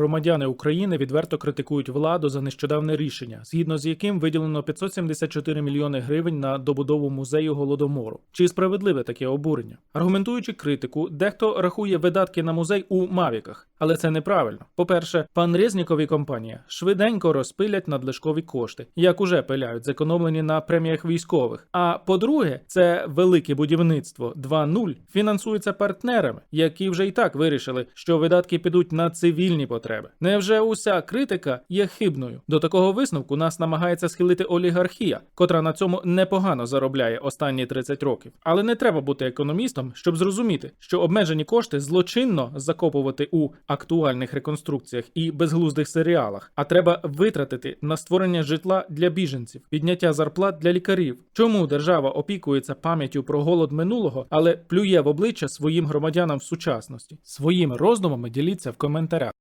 громадяни України відверто критикують владу за нещодавне рішення, згідно з яким виділено 574 мільйони гривень на добудову музею голодомору. Чи справедливе таке обурення? Аргументуючи критику, дехто рахує видатки на музей у мавіках, але це неправильно. По-перше, пан Резніков і компанія швиденько розпилять надлишкові кошти, як уже пиляють, зекономлені на преміях військових. А по-друге, це велике будівництво 2.0 фінансується партнерами, які вже і так вирішили, що видатки підуть на цивільні потреби. Невже уся критика є хибною? До такого висновку нас намагається схилити олігархія, котра на цьому непогано заробляє останні 30 років. Але не треба бути економістом, щоб зрозуміти, що обмежені кошти злочинно закопувати у актуальних реконструкціях і безглуздих серіалах, а треба витратити на створення житла для біженців, підняття зарплат для лікарів. Чому держава опікується пам'яттю про голод минулого, але плює в обличчя своїм громадянам в сучасності? Своїми роздумами діліться в коментарях.